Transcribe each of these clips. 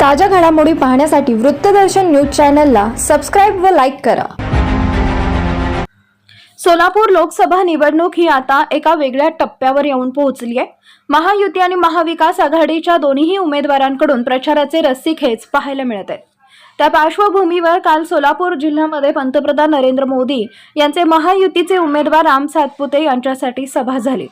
ताज्या घडामोडी पाहण्यासाठी वृत्तदर्शन न्यूज चॅनलला सबस्क्राईब व लाईक करा. सोलापूर लोकसभा निवडणूक ही आता एका वेगळ्या टप्प्यावर येऊन पोहोचली आहे. महायुती आणि महाविकास आघाडीच्या दोन्हीही उमेदवारांकडून प्रचाराचे रस्सीखेच पाहायला मिळत आहेत. त्या पार्श्वभूमीवर काल सोलापूर जिल्ह्यामध्ये पंतप्रधान नरेंद्र मोदी यांचे महायुतीचे उमेदवार राम सातपुते यांच्यासाठी सभा झाली.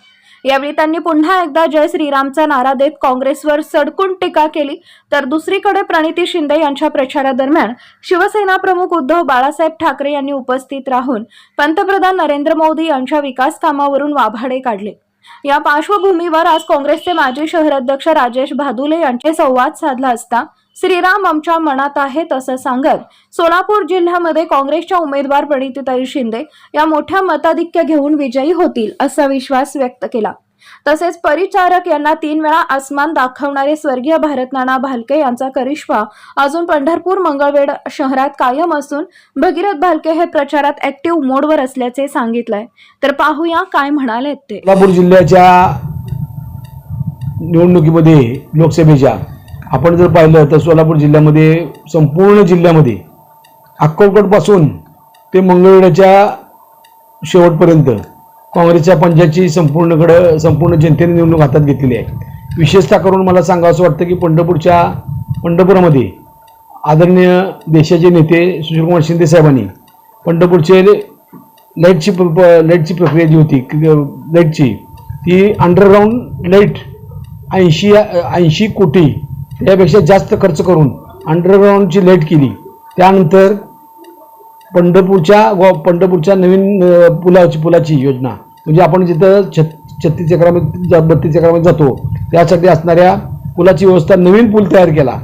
यावेळी त्यांनी पुन्हा एकदा जय श्रीरामचा नारा देत काँग्रेसवर सडकून टीका केली. तर दुसरीकडे प्रणिती शिंदे यांच्या प्रचारादरम्यान शिवसेना प्रमुख उद्धव बाळासाहेब ठाकरे यांनी उपस्थित राहून पंतप्रधान नरेंद्र मोदी यांच्या विकास कामावरून वाभाडे काढले. या पार्श्वभूमीवर आज काँग्रेसचे माजी शहराध्यक्ष राजेश भादुले यांचे संवाद साधला असता श्रीराम आमच्या मनात आहेत असं सांगत सोलापूर जिल्ह्यामध्ये काँग्रेसच्या उमेदवार प्रणितीताई शिंदे या मोठ्या मताधिक्य घेऊन विजयी होतील असा विश्वास व्यक्त केला. तसेच परिचारक यांना तीन वेळा आसमान दाखवणारे स्वर्गीय भारतनाना भालके यांचा करिश्मा अजून पंढरपूर मंगळवेढ शहरात कायम असून भगीरथ भालके हे प्रचारात ऍक्टिव्ह मोडवर असल्याचे सांगितलंय. तर पाहूया काय म्हणाले ते. सोलापूर जिल्ह्याच्या निवडणुकीमध्ये लोकसभेच्या आपण जर पाहिलं तर सोलापूर जिल्ह्यामध्ये संपूर्ण जिल्ह्यामध्ये अक्कलकोटपासून ते मंगळवेढ्याच्या शेवटपर्यंत काँग्रेसच्या पंजाची संपूर्णकडं संपूर्ण जनतेने निवडणूक हातात घेतलेली आहे. विशेषतः करून मला सांगावं असं वाटतं की पंढरपूरच्या पंढरपुरामध्ये आदरणीय देशाचे नेते सुशीलकुमार शिंदे साहेबांनी पंढरपूरचे लाईटची प्र- प- लाईटची प्रक्रिया जी होती लाईटची ती अंडरग्राऊंड लाइट ऐंशी ऐंशी कोटी त्यापेक्षा जास्त खर्च करून अंडरग्राऊंडची लाइट केली. त्यानंतर पंढरपूरच्या व पंढरपूरच्या नवीन पुलाची पुलाची योजना. म्हणजे आपण जिथं छत छत्तीस एकरामध्ये बत्तीस एकरामध्ये जातो त्यासाठी असणाऱ्या पुलाची व्यवस्था नवीन पूल तयार केला.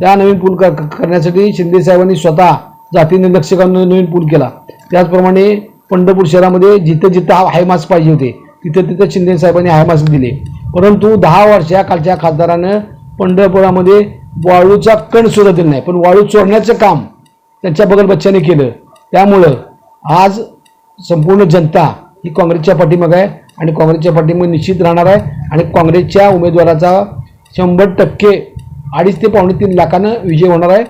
त्या नवीन पूल कर करण्यासाठी शिंदे साहेबांनी स्वतः जातीने लक्ष नवीन पूल केला. त्याचप्रमाणे पंढरपूर शहरामध्ये जिथं जिथं हायमास पाहिजे होते तिथं तिथं शिंदे साहेबांनी हायमास दिले. परंतु दहा वर्षा कालच्या खासदारानं पंढरपुरामध्ये वाळूचा कण सुद्धा दिला नाही. पण वाळू चोरण्याचं काम त्यांच्या बगल बच्च्याने केलं. त्यामुळं आज संपूर्ण जनता ही काँग्रेसच्या पाठीमागं आहे आणि काँग्रेसच्या पाठीमाग निश्चित राहणार आहे आणि काँग्रेसच्या उमेदवाराचा शंभर टक्के अडीच ते पावणे तीन लाखानं विजय होणार आहे.